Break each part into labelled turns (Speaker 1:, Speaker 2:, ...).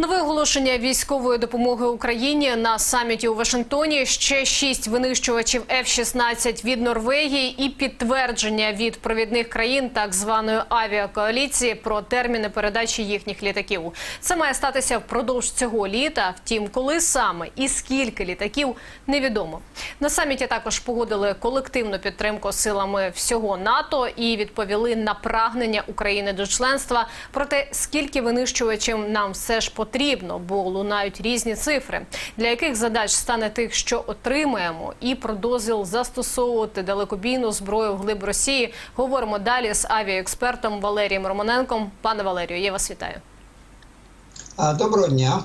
Speaker 1: Нове оголошення військової допомоги Україні на саміті у Вашингтоні. Ще шість винищувачів F-16 від Норвегії і підтвердження від провідних країн так званої авіакоаліції про терміни передачі їхніх літаків. Це має статися впродовж цього літа. Втім, коли саме і скільки літаків невідомо. На саміті також погодили колективну підтримку силами всього НАТО і відповіли на прагнення України до членства. Проте скільки винищувачів нам все ж потрібно, бо лунають різні цифри, для яких задач стане тих, що отримаємо, і про дозвіл застосовувати далекобійну зброю в глиб Росії. Говоримо далі з авіаекспертом Валерієм Романенком. Пане Валерію, я вас вітаю.
Speaker 2: Доброго дня.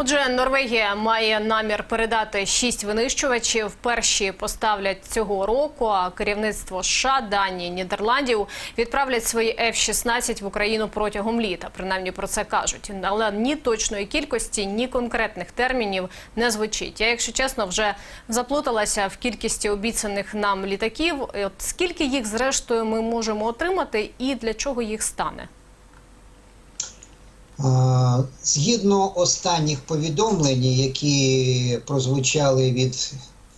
Speaker 1: Отже, Норвегія має намір передати шість винищувачів. Перші поставлять цього року. А керівництво США, Данії, Нідерландів відправлять свої F-16 в Україну протягом літа. Принаймні про це кажуть. Але ні точної кількості, ні конкретних термінів не звучить. Я, якщо чесно, вже заплуталася в кількості обіцяних нам літаків. От скільки їх зрештою ми можемо отримати, і для чого їх стане?
Speaker 2: Згідно останніх повідомлень, які прозвучали від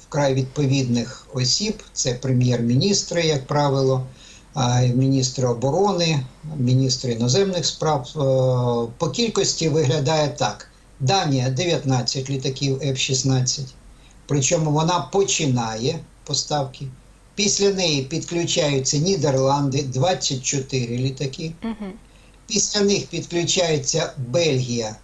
Speaker 2: вкрай відповідних осіб, це прем'єр-міністри, як правило, міністри оборони, міністри іноземних справ. е, По кількості виглядає так: Данія 19 літаків F-16, причому вона починає поставки. Після неї підключаються Нідерланди 24 літаки.
Speaker 1: Угу.
Speaker 2: Після них підключається Бельгія,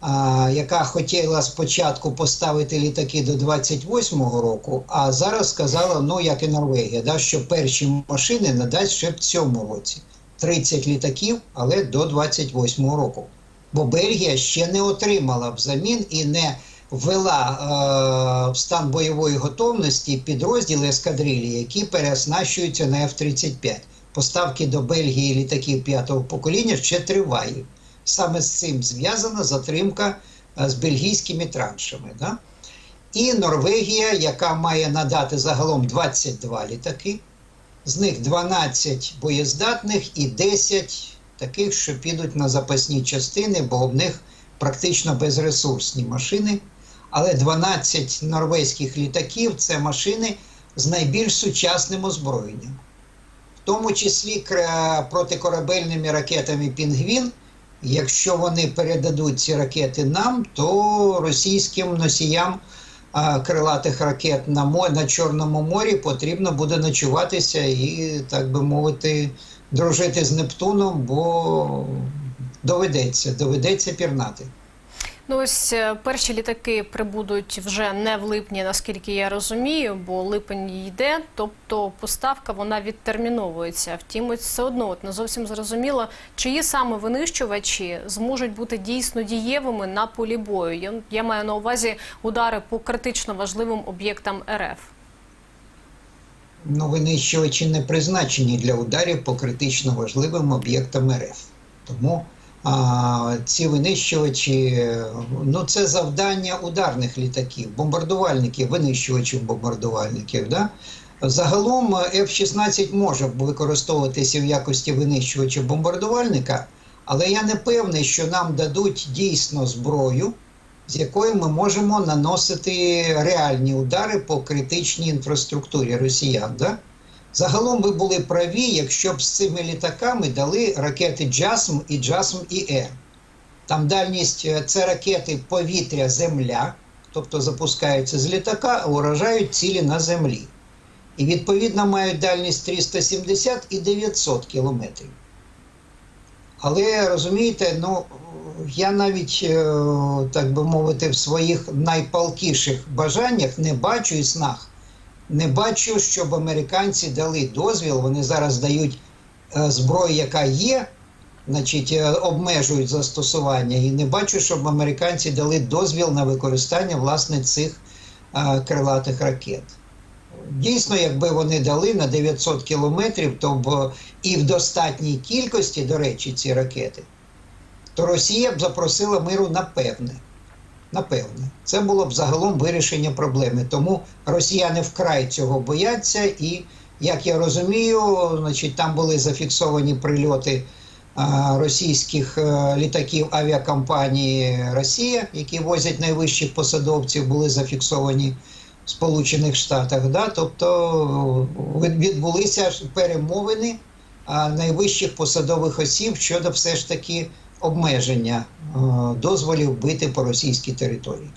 Speaker 2: а, яка хотіла спочатку поставити літаки до 28-го року, а зараз сказала, ну як і Норвегія, да, що перші машини надасть ще в цьому році. 30 літаків, але до 28-го року. Бо Бельгія ще не отримала взамін і не ввела е, в стан бойової готовності підрозділи ескадрилі, які переоснащуються на F-35 поставки до Бельгії літаків п'ятого покоління ще тривають. Саме з цим зв'язана затримка е, з бельгійськими траншами. Да? І Норвегія, яка має надати загалом 22 літаки, з них 12 боєздатних і 10 таких, що підуть на запасні частини, бо в них практично безресурсні машини. Але 12 норвезьких літаків це машини з найбільш сучасним озброєнням тому числі протикорабельними ракетами Пінгвін. Якщо вони передадуть ці ракети нам, то російським носіям крилатих ракет на, мо- на Чорному морі потрібно буде ночуватися і, так би мовити, дружити з Нептуном, бо доведеться, доведеться пірнати.
Speaker 1: Ну ось е, перші літаки прибудуть вже не в липні, наскільки я розумію, бо липень йде, тобто поставка вона відтерміновується. Втім, все одно от не зовсім зрозуміло, чиї саме винищувачі зможуть бути дійсно дієвими на полі бою. Я, я маю на увазі удари по критично важливим об'єктам РФ.
Speaker 2: Ну, винищувачі не призначені для ударів по критично важливим об'єктам РФ. Тому а, ці винищувачі, ну це завдання ударних літаків, бомбардувальників, винищувачів бомбардувальників. Да? Загалом F-16 може використовуватися в якості винищувача бомбардувальника, але я не певний, що нам дадуть дійсно зброю, з якою ми можемо наносити реальні удари по критичній інфраструктурі росіян. Да? Загалом ви були праві, якщо б з цими літаками дали ракети JASM і JASM і Там дальність е, це ракети повітря-земля, тобто запускаються з літака, а уражають цілі на землі. І відповідно мають дальність 370 і 900 кілометрів. Але розумієте, ну я навіть, е, так би мовити, в своїх найпалкіших бажаннях не бачу і снах. Не бачу, щоб американці дали дозвіл. Вони зараз дають е, зброю, яка є, значить, е, обмежують застосування. І не бачу, щоб американці дали дозвіл на використання власне цих е, крилатих ракет. Дійсно, якби вони дали на 900 кілометрів, то б і в достатній кількості, до речі, ці ракети, то Росія б запросила миру напевне. Напевне, це було б загалом вирішення проблеми. Тому росіяни вкрай цього бояться, і як я розумію, значить, там були зафіксовані прильоти російських е, літаків авіакомпанії Росія, які возять найвищих посадовців, були зафіксовані в Сполучених Штатах. Да? Тобто е, відбулися перемовини найвищих посадових осіб щодо все ж таки обмеження е, дозволів бити по російській території.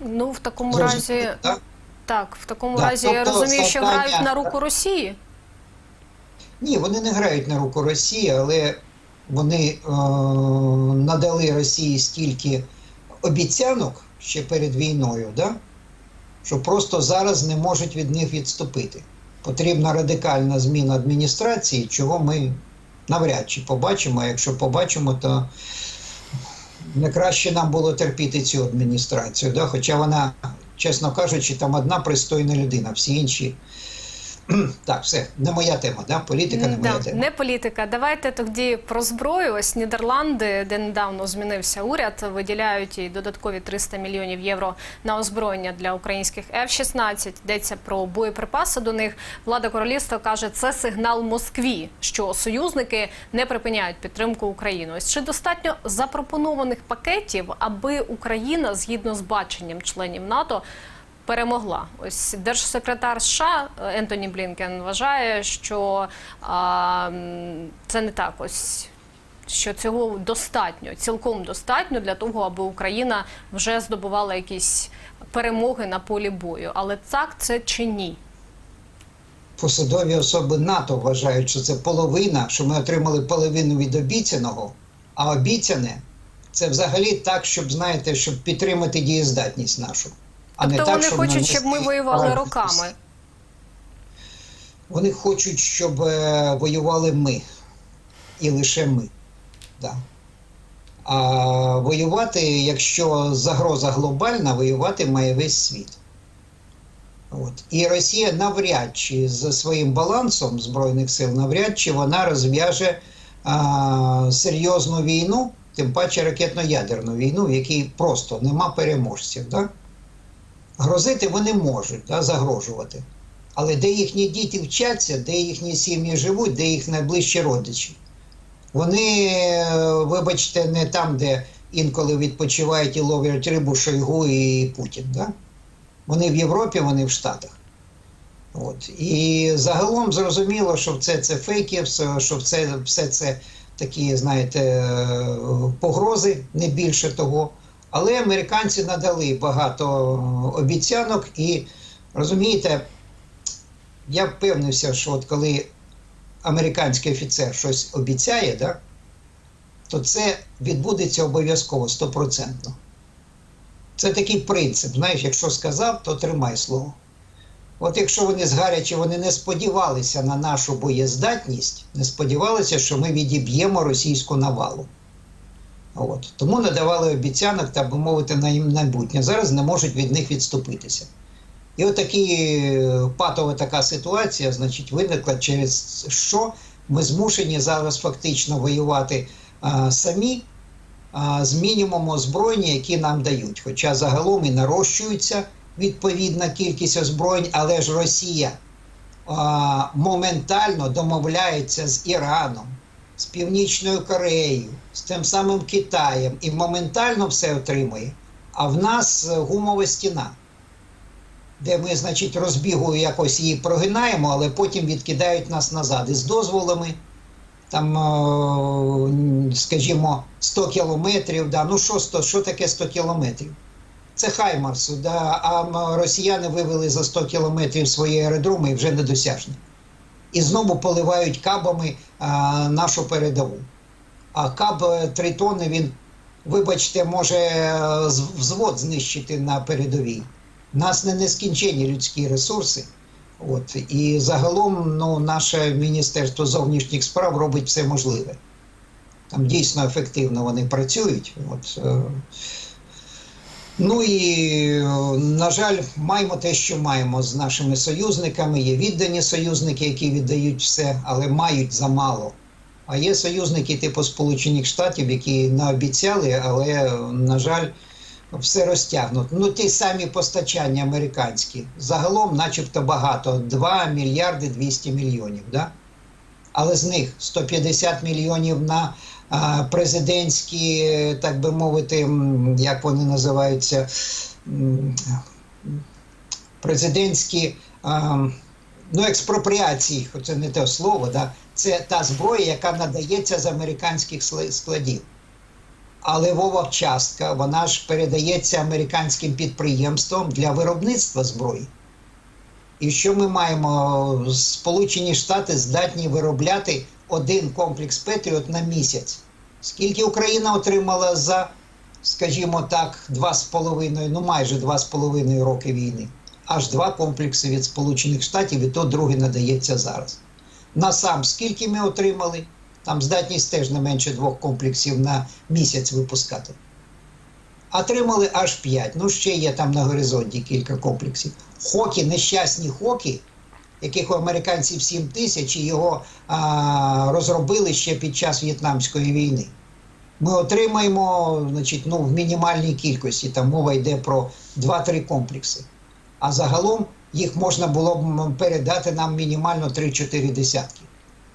Speaker 1: Ну в такому
Speaker 2: Зрозуміло,
Speaker 1: разі
Speaker 2: так?
Speaker 1: так, в такому
Speaker 2: Да,
Speaker 1: разі я
Speaker 2: тобто
Speaker 1: розумію, що
Speaker 2: завдання-
Speaker 1: грають на руку Росії.
Speaker 2: Ні, вони не грають на руку Росії, але вони е, надали Росії стільки обіцянок ще перед війною, да? що просто зараз не можуть від них відступити. Потрібна радикальна зміна адміністрації, чого ми навряд чи побачимо. А якщо побачимо, то не краще нам було терпіти цю адміністрацію. Да? Хоча вона, чесно кажучи, там одна пристойна людина, всі інші. Так, все, не моя тема, да? політика не моя
Speaker 1: Да,
Speaker 2: тема.
Speaker 1: не політика. Давайте тоді про зброю. Ось Нідерланди, де недавно змінився уряд, виділяють і додаткові 300 мільйонів євро на озброєння для українських F-16. Йдеться про боєприпаси до них. Влада королівства каже, це сигнал Москві, що союзники не припиняють підтримку України. Ось чи достатньо запропонованих пакетів, аби Україна, згідно з баченням членів НАТО, перемогла. Ось держсекретар США Ентоні Блінкен вважає, що а, це не так. Ось що цього достатньо, цілком достатньо для того, аби Україна вже здобувала якісь перемоги на полі бою. Але так це чи ні?
Speaker 2: Посадові особи НАТО вважають, що це половина, що ми отримали половину від обіцяного, а обіцяне це взагалі так, щоб знаєте, щоб підтримати дієздатність нашу. А
Speaker 1: Тобто
Speaker 2: не так,
Speaker 1: вони
Speaker 2: щоб
Speaker 1: хочуть, щоб ми воювали роками.
Speaker 2: Вони хочуть, щоб е, воювали ми. І лише ми. Да. А воювати, якщо загроза глобальна, воювати має весь світ. От. І Росія навряд чи за своїм балансом Збройних сил, навряд чи вона розв'яже а, серйозну війну, тим паче ракетно-ядерну війну, в якій просто нема переможців. Да? Грозити вони можуть, да, загрожувати. Але де їхні діти вчаться, де їхні сім'ї живуть, де їх найближчі родичі. Вони, вибачте, не там, де інколи відпочивають і ловлять рибу Шойгу і Путін. Да? Вони в Європі, вони в Штатах. От. І загалом зрозуміло, що це, це фейки, що це, все це такі, знаєте, е, погрози, не більше того. Але американці надали багато обіцянок, і розумієте, я впевнився, що от коли американський офіцер щось обіцяє, да, то це відбудеться обов'язково стопроцентно. Це такий принцип. Знаєш, якщо сказав, то тримай слово. От якщо вони згарячі, вони не сподівалися на нашу боєздатність, не сподівалися, що ми відіб'ємо російську навалу. От. Тому надавали обіцянок, так би мовити, на їм майбутнє. Зараз не можуть від них відступитися. І отакі патова така ситуація, значить, виникла через що ми змушені зараз фактично воювати а, самі а, з мінімумом озброєння, які нам дають. Хоча загалом і нарощується відповідна кількість озброєнь, але ж Росія а, моментально домовляється з Іраном, з Північною Кореєю, з тим самим Китаєм і моментально все отримує. А в нас е, гумова стіна де ми, значить, розбігу якось її прогинаємо, але потім відкидають нас назад із дозволами. Там, е, скажімо, 100 кілометрів. Да. Ну що 100, що таке 100 кілометрів? Це Хаймарс, да, а росіяни вивели за 100 кілометрів свої аеродроми і вже недосяжні. І знову поливають кабами нашу передову. А каб е, 3 тонни, він, вибачте, може е, взвод знищити на передовій. У нас не нескінченні людські ресурси. От. І загалом ну, наше Міністерство зовнішніх справ робить все можливе. Там дійсно ефективно вони працюють. От. Ну і, на жаль, маємо те, що маємо з нашими союзниками. Є віддані союзники, які віддають все, але мають замало. А є союзники типу Сполучених Штатів, які наобіцяли, але, на жаль, все розтягнуто. Ну, ті самі постачання американські. Загалом, начебто, багато 2 мільярди 200 мільйонів. Да? але з них 150 мільйонів на президентські, так би мовити, як вони називаються, президентські ну, експропріації, це не те слово, да? це та зброя, яка надається з американських складів. А левова частка, вона ж передається американським підприємствам для виробництва зброї. І що ми маємо? Сполучені Штати здатні виробляти один комплекс Петріот на місяць. Скільки Україна отримала за, скажімо так, два з половиною, ну майже два з половиною роки війни? Аж два комплекси від Сполучених Штатів, і то другий надається зараз. На сам скільки ми отримали? Там здатність теж не менше двох комплексів на місяць випускати. Отримали аж 5. Ну, ще є там на горизонті кілька комплексів. Хокі, нещасні хокі, яких у американців 7 тисяч, і його а, розробили ще під час В'єтнамської війни. Ми отримаємо значить, ну, в мінімальній кількості, там мова йде про 2-3 комплекси. А загалом їх можна було б передати нам мінімально 3-4 десятки.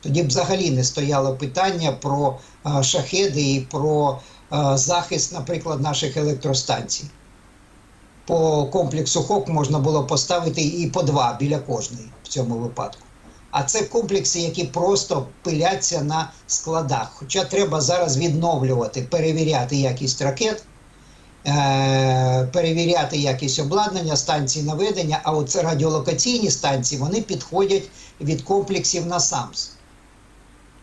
Speaker 2: Тоді б взагалі не стояло питання про а, шахеди і про а, захист, наприклад, наших електростанцій. По комплексу ХОК можна було поставити і по два біля кожної в цьому випадку. А це комплекси, які просто пиляться на складах. Хоча треба зараз відновлювати, перевіряти якість ракет, е- перевіряти якість обладнання, станції наведення, а оце радіолокаційні станції вони підходять від комплексів на САМС.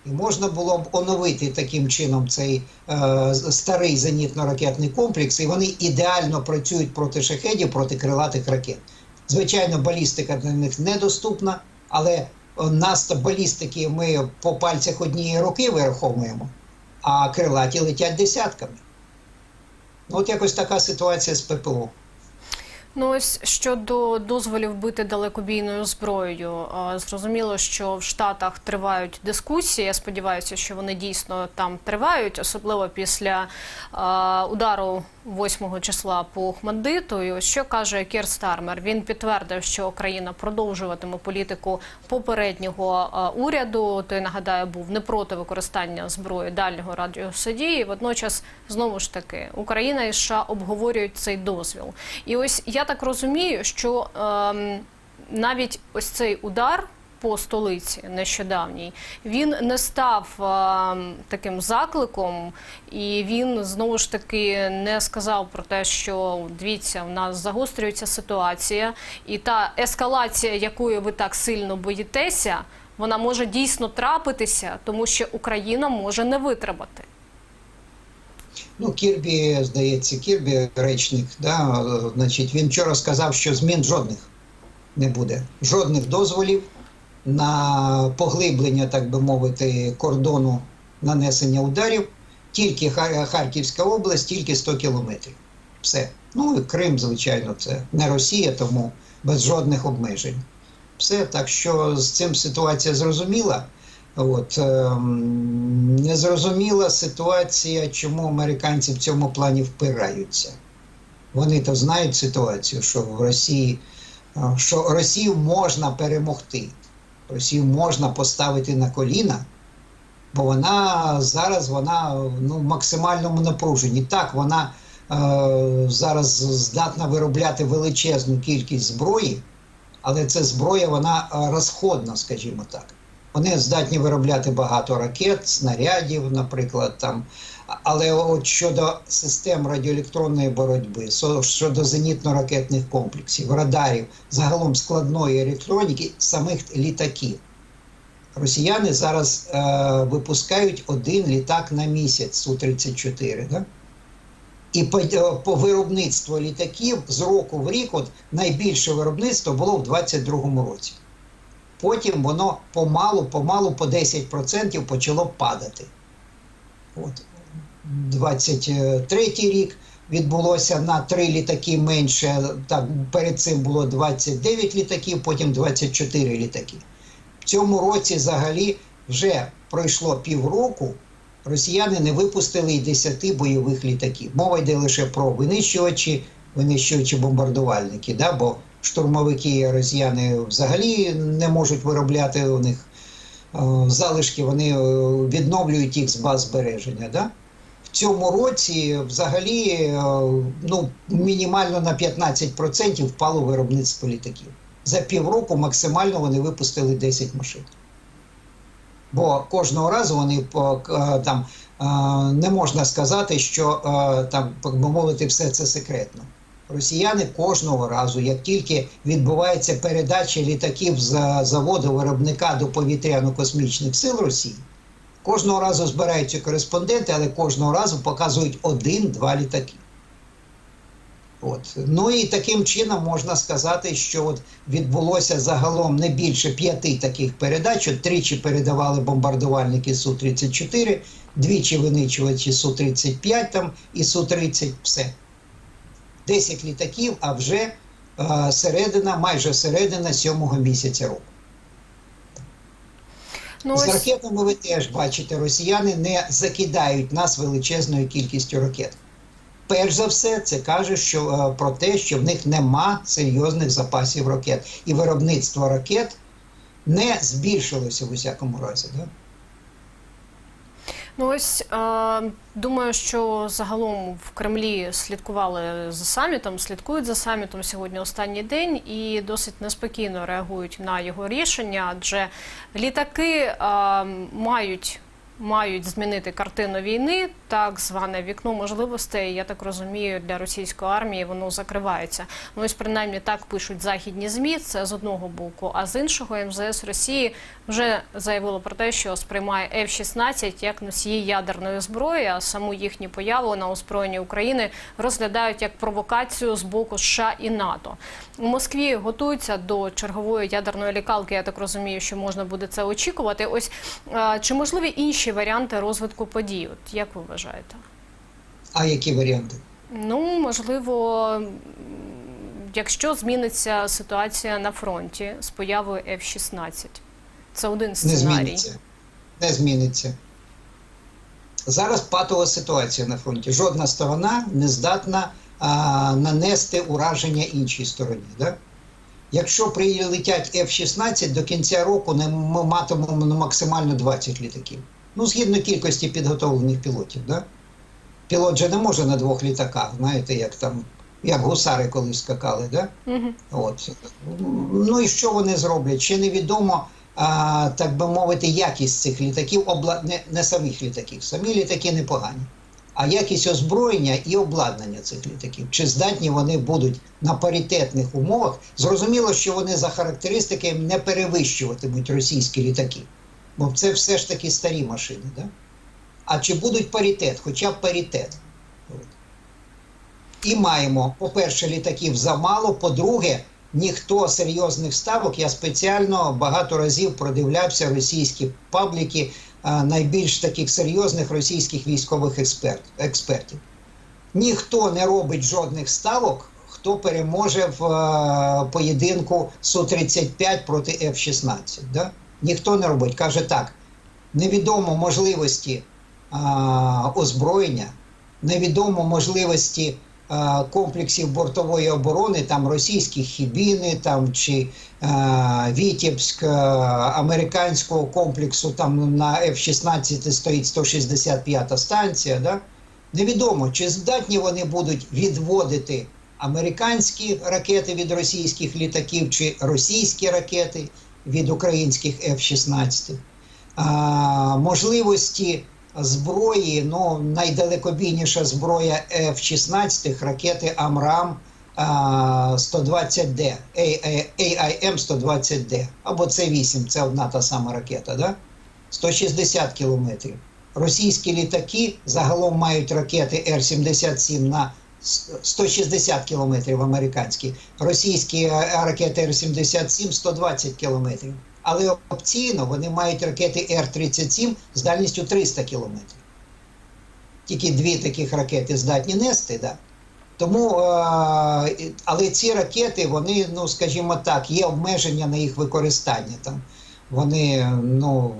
Speaker 2: І можна було б оновити таким чином цей е, старий зенітно-ракетний комплекс, і вони ідеально працюють проти шахедів, проти крилатих ракет. Звичайно, балістика для них недоступна, але е, нас балістики ми по пальцях однієї руки вираховуємо, а крилаті летять десятками. Ну, от якось така ситуація з ППО.
Speaker 1: Ну ось щодо дозволів бити далекобійною зброєю, зрозуміло, що в Штатах тривають дискусії. Я сподіваюся, що вони дійсно там тривають, особливо після удару 8 числа по Охмаддиту. І ось що каже Кір Стармер. Він підтвердив, що Україна продовжуватиме політику попереднього уряду. Той нагадаю, був не проти використання зброї дальнього радіосудії. Водночас, знову ж таки, Україна і США обговорюють цей дозвіл. І ось я так розумію, що ем, навіть ось цей удар. По столиці нещодавній він не став ем, таким закликом, і він знову ж таки не сказав про те, що дивіться, в нас загострюється ситуація, і та ескалація, якої ви так сильно боїтеся, вона може дійсно трапитися, тому що Україна може не витримати.
Speaker 2: Ну, Кірбі, здається, Кірбі, речник, да, е, значить, він вчора сказав, що змін жодних не буде. Жодних дозволів на поглиблення, так би мовити, кордону нанесення ударів. Тільки Харківська область, тільки 100 кілометрів. Все. Ну і Крим, звичайно, це не Росія, тому без жодних обмежень. Все. Так що з цим ситуація зрозуміла. От, ем, незрозуміла ситуація, чому американці в цьому плані впираються. Вони то знають ситуацію, що в Росії, е, що Росію можна перемогти, Росію можна поставити на коліна, бо вона зараз вона ну, в максимальному напруженні. Так, вона е, зараз здатна виробляти величезну кількість зброї, але ця зброя вона е, розходна, скажімо так. Вони здатні виробляти багато ракет, снарядів, наприклад, там. Але от щодо систем радіоелектронної боротьби, щодо зенітно-ракетних комплексів, радарів, загалом складної електроніки, самих літаків. Росіяни зараз е, випускають один літак на місяць Су-34. Да? І по, е, по виробництву літаків з року в рік, от найбільше виробництво було в 22-му році. Потім воно помалу, помалу по 10% почало падати. От. 23 рік відбулося на 3 літаки менше. Так, перед цим було 29 літаків, потім 24 літаки. В цьому році взагалі вже пройшло півроку. Росіяни не випустили і 10 бойових літаків. Мова йде лише про винищувачі, винищувачі бомбардувальники, да? бо штурмовики росіяни взагалі не можуть виробляти у них залишки вони е, відновлюють їх з баз збереження. Да? В цьому році взагалі е, ну, мінімально на 15% впало виробництво літаків. За півроку максимально вони випустили 10 машин. Бо кожного разу вони там е, не можна сказати, що е, там, мовити, все це секретно. Росіяни кожного разу, як тільки відбувається передача літаків з заводу виробника до повітряно-космічних сил Росії, кожного разу збираються кореспонденти, але кожного разу показують один-два літаки. От. Ну і таким чином можна сказати, що от відбулося загалом не більше п'яти таких передач. От тричі передавали бомбардувальники Су-34, двічі винищувачі Су-35 там і Су-30, все. 10 літаків, а вже е, середина, майже середина сьомого місяця року.
Speaker 1: Ну,
Speaker 2: З ракетами ви теж бачите, росіяни не закидають нас величезною кількістю ракет. Перш за все, це каже що, е, про те, що в них нема серйозних запасів ракет. І виробництво ракет не збільшилося в усякому разі. Да?
Speaker 1: Ну ось е, думаю, що загалом в Кремлі слідкували за самітом, слідкують за самітом сьогодні останній день і досить неспокійно реагують на його рішення, адже літаки е, мають. Мають змінити картину війни, так зване вікно можливостей. Я так розумію, для російської армії воно закривається. Ну ось принаймні так пишуть західні змі. Це з одного боку. А з іншого МЗС Росії вже заявило про те, що сприймає F-16 як носії ядерної зброї. А саму їхню появу на озброєнні України розглядають як провокацію з боку США і НАТО. У Москві готуються до чергової ядерної лікалки. Я так розумію, що можна буде це очікувати. Ось чи можливі інші варіанти розвитку подій? От як ви вважаєте?
Speaker 2: А які варіанти?
Speaker 1: Ну, можливо, якщо зміниться ситуація на фронті з появою F-16. Це один
Speaker 2: Не зміниться. Не зміниться. Зараз патова ситуація на фронті. Жодна сторона не здатна а, нанести ураження іншій стороні. Да? Якщо прилетять F-16, до кінця року ми матимемо максимально 20 літаків. Ну, згідно кількості підготовлених пілотів. Да? Пілот же не може на двох літаках, знаєте, як там, як гусари колись скакали. Да?
Speaker 1: Мгм.
Speaker 2: От. Ну і що вони зроблять? Ще невідомо, а, так би мовити, якість цих літаків, обла... не, не самих літаків. Самі літаки непогані. А якість озброєння і обладнання цих літаків. Чи здатні вони будуть на паритетних умовах? Зрозуміло, що вони за характеристиками не перевищуватимуть російські літаки. Бо це все ж таки старі машини. Да? А чи будуть паритет, хоча б паритет. І маємо, по-перше, літаків замало. По-друге, ніхто серйозних ставок. Я спеціально багато разів продивлявся російські пабліки найбільш таких серйозних російських військових експерт, експертів. Ніхто не робить жодних ставок, хто переможе в поєдинку Су-35 проти F-16. Да? Ніхто не робить. Каже так: невідомо можливості а, озброєння, невідомо можливості а, комплексів бортової оборони, там російські хібіни, там чи а, Вітєбськ, а, американського комплексу, там на F-16 стоїть 165 станція. Да? Невідомо, чи здатні вони будуть відводити американські ракети від російських літаків, чи російські ракети від українських F-16. Можливості зброї, ну, найдалекобійніша зброя F-16, ракети Амрам 120D, AIM 120D, або С-8, це одна та сама ракета, да? 160 кілометрів. Російські літаки загалом мають ракети Р-77 на 160 кілометрів американські, російські е, ракети Р-77 120 кілометрів. Але опційно вони мають ракети Р-37 з дальністю 300 кілометрів. Тільки дві таких ракети здатні нести, да? Тому, е, але ці ракети, вони, ну скажімо так, є обмеження на їх використання. Там вони ну,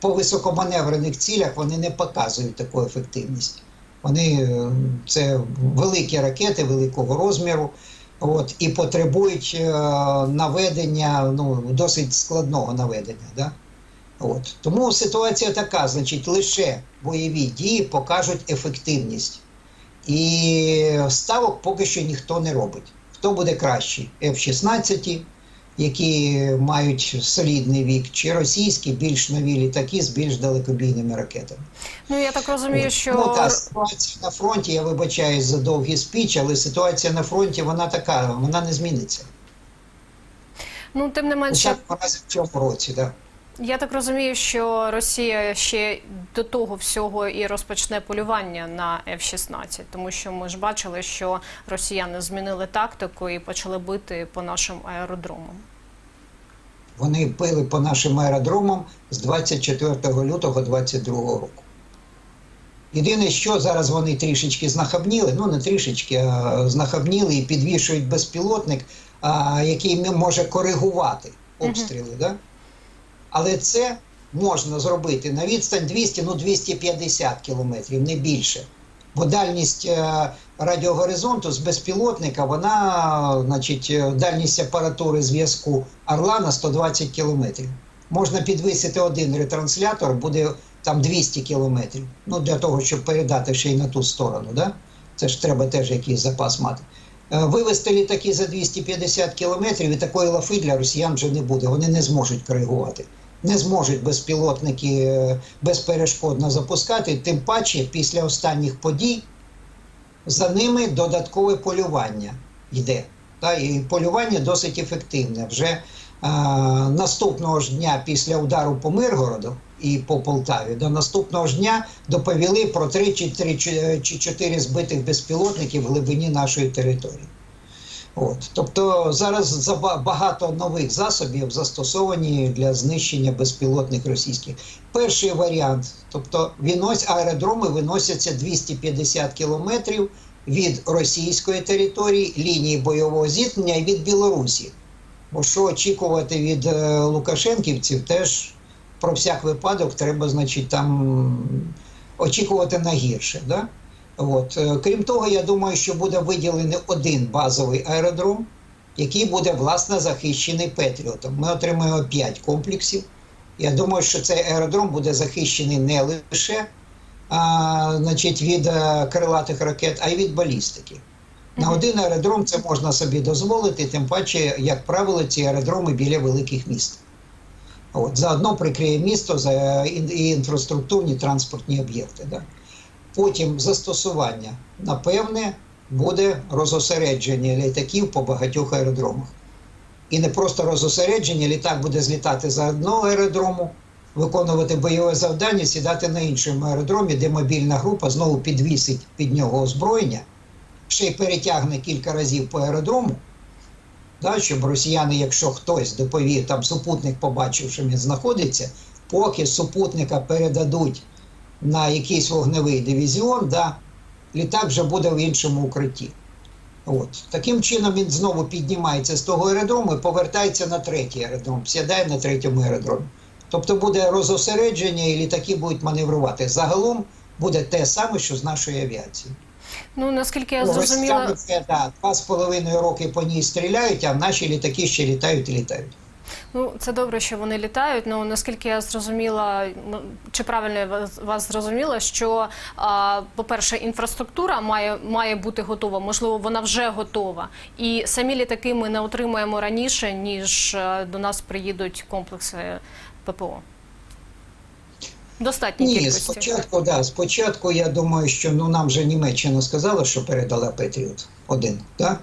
Speaker 2: по високоманеврених цілях вони не показують таку ефективність. Вони е, це великі ракети великого розміру, от, і потребують е, наведення, ну, досить складного наведення. Да? От. Тому ситуація така: значить, лише бойові дії покажуть ефективність. І ставок поки що ніхто не робить. Хто буде кращий? F-16, які мають солідний вік, чи російські більш нові літаки з більш далекобійними ракетами.
Speaker 1: Ну я так розумію, що
Speaker 2: Ну, та ситуація на фронті, я вибачаюсь за довгий спіч, але ситуація на фронті вона така, вона не зміниться.
Speaker 1: ну тим не менше,
Speaker 2: разі в цьому році, да.
Speaker 1: Я так розумію, що Росія ще до того всього і розпочне полювання на F-16, тому що ми ж бачили, що росіяни змінили тактику і почали бити по нашим аеродромам.
Speaker 2: Вони пили по нашим аеродромам з 24 лютого 2022 року. Єдине, що зараз вони трішечки знахабніли, ну не трішечки, а знахабніли і підвішують безпілотник, а, який може коригувати обстріли. Да? Але це можна зробити на відстань 200, ну 250 кілометрів, не більше. Бо дальність е, радіогоризонту з безпілотника, вона, значить, е, дальність апаратури зв'язку Орлана 120 кілометрів. Можна підвисити один ретранслятор, буде там 200 кілометрів. Ну, для того, щоб передати ще й на ту сторону. Да? Це ж треба теж якийсь запас мати. Е, Вивести літаки за 250 кілометрів і такої лафи для росіян вже не буде. Вони не зможуть коригувати. Не зможуть безпілотники е, безперешкодно запускати, тим паче після останніх подій за ними додаткове полювання йде. Та, і полювання досить ефективне. Вже а, наступного ж дня після удару по Миргороду і по Полтаві, до наступного ж дня доповіли про 3 чи 3 чи 4 збитих безпілотників в глибині нашої території. От. Тобто зараз багато нових засобів застосовані для знищення безпілотних російських. Перший варіант, тобто винось, аеродроми виносяться 250 кілометрів від російської території, лінії бойового зіткнення і від Білорусі. Бо що очікувати від е, Лукашенківців, теж про всяк випадок треба, значить, там очікувати на гірше. Да? От. е, Крім того, я думаю, що буде виділений один базовий аеродром, який буде власне захищений Петріотом. Ми отримаємо 5 комплексів. Я думаю, що цей аеродром буде захищений не лише а, значить, від е, крилатих ракет, а й від балістики. На один аеродром це можна собі дозволити, тим паче, як правило, ці аеродроми біля великих міст. От, заодно прикриє місто за і інфраструктурні транспортні об'єкти. Да? Потім застосування, напевне, буде розосередження літаків по багатьох аеродромах. І не просто розосередження, літак буде злітати за одного аеродрому, виконувати бойове завдання, сідати на іншому аеродромі, де мобільна група знову підвісить під нього озброєння, ще й перетягне кілька разів по аеродрому. Да, щоб росіяни, якщо хтось доповів, там супутник побачив, що він знаходиться, поки супутника передадуть на якийсь вогневий дивізіон, да, літак вже буде в іншому укритті. От. Таким чином він знову піднімається з того аеродрому і повертається на третій аеродром, сідає на третьому аеродромі. Тобто буде розосередження і літаки будуть маневрувати. Загалом буде те саме, що з нашою авіацією.
Speaker 1: Ну наскільки я зрозуміла,
Speaker 2: це да, два з половиною роки по ній стріляють, а наші літаки ще літають і літають.
Speaker 1: ну це добре, що вони літають. Ну наскільки я зрозуміла, ну, чи правильно я вас, зрозуміла, що по-перше, інфраструктура має має бути готова. Можливо, вона вже готова, і самі літаки ми не отримаємо раніше, ніж е, до нас приїдуть комплекси ППО. Достатній
Speaker 2: Ні,
Speaker 1: кількості.
Speaker 2: спочатку, да, спочатку я думаю, що ну нам же Німеччина сказала, що передала Петріот один. Да?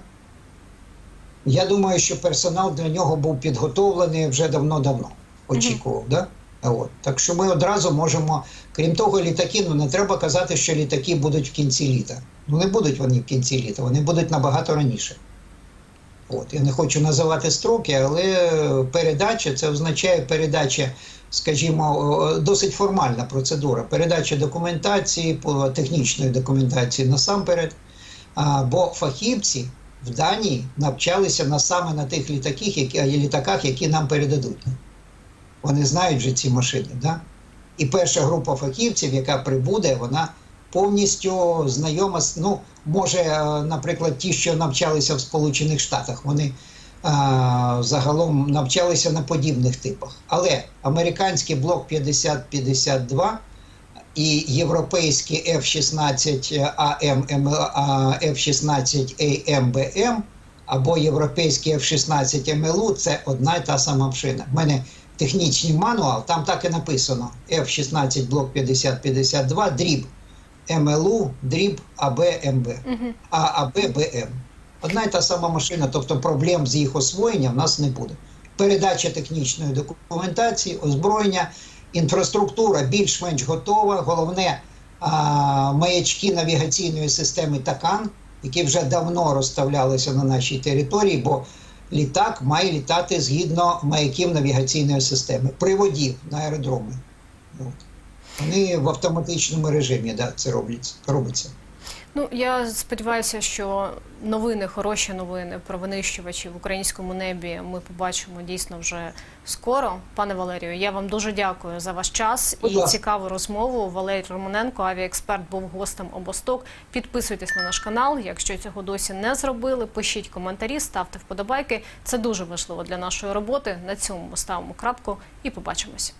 Speaker 2: Я думаю, що персонал для нього був підготовлений вже давно-давно. Очікував, да? От. Так що ми одразу можемо, крім того, літаки, ну не треба казати, що літаки будуть в кінці літа. Ну не будуть вони в кінці літа, вони будуть набагато раніше. От. Я не хочу називати строки, але передача це означає передача, скажімо, досить формальна процедура. Передача документації, по технічної документації насамперед. Бо фахівці в Данії навчалися на саме на тих літаках, які, літаках, які нам передадуть. Вони знають вже ці машини. Да? І перша група фахівців, яка прибуде, вона повністю знайома з, ну, може, е, наприклад, ті, що навчалися в Сполучених Штатах, вони а, загалом навчалися на подібних типах. Але американський блок 50-52 і європейський F-16 AM, F-16 AMBM або європейський F-16 МЛУ це одна і та сама машина. В мене технічний мануал, там так і написано: F-16 блок 50-52, дріб МЛУ, дріб АБ МБ, а АБ БМ. Одна і та сама машина, тобто проблем з їх освоєнням в нас не буде. Передача технічної документації, озброєння, інфраструктура більш-менш готова. Головне а, маячки навігаційної системи ТАКАН, які вже давно розставлялися на нашій території, бо літак має літати згідно маяків навігаційної системи, приводів на аеродроми. От. Вони в автоматичному режимі да, це робляться, робиться.
Speaker 1: Ну я сподіваюся, що новини, хороші новини про винищувачі в українському небі ми побачимо дійсно вже скоро. Пане Валерію, я вам дуже дякую за ваш час
Speaker 2: Будь
Speaker 1: і
Speaker 2: ласка.
Speaker 1: цікаву розмову. Валерій Романенко, авіаексперт, був гостем обосток. Підписуйтесь на наш канал. Якщо цього досі не зробили, пишіть коментарі, ставте вподобайки. Це дуже важливо для нашої роботи. На цьому ми ставимо крапку і побачимось.